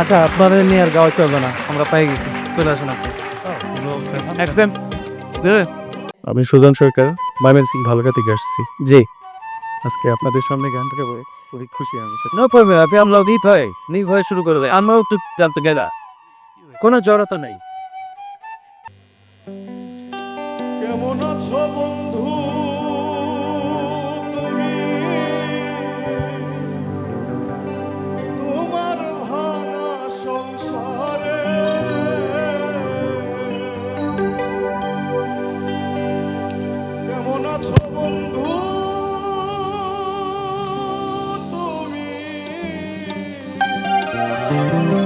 আচ্ছা আপনাদের নিয়ে আর গাওয়া চলবে না। আমরা পাই গেছি। চলে আসুন আমি সুজন সরকার মাইমেন সিং ভালুকা থেকে আসছি। জি। আজকে আপনাদের সামনে গানটা গাবো খুবই খুশি আমি। নো প্রবলেম আপনি আমরা গীত হয়। নিক হয়ে শুরু করে দেয়। আমরাও একটু জানতে গেলা। কোনো জড়তা নেই। কেমন আছো বন্ধু? বন্ধু তুমি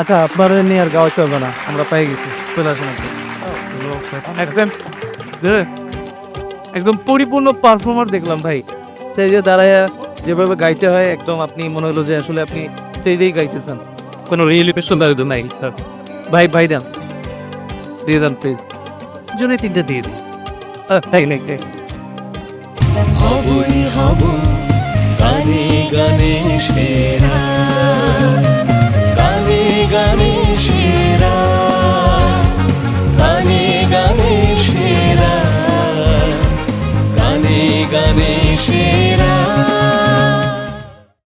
আচ্ছা আপনাদের নিয়ে আর গাওয়া চলবে না। আমরা পাই গেছি। চলে আসুন একদম একদম পরিপূর্ণ পারফর্মার দেখলাম ভাই। স্টেজে দাঁড়ায় যেভাবে গাইতে হয় একদম আপনি মনে হলো যে আসলে আপনি স্টেজেই গাইতেছেন। কোনো রিয়েলিফিকেশন দাঁড়িয়ে নাই স্যার ভাই ভাই দেন। দিয়ে দেন প্লিজ জন্য তিনটা দিয়ে দিই। তাই নাকি হবই হব গানে গানে সেরা।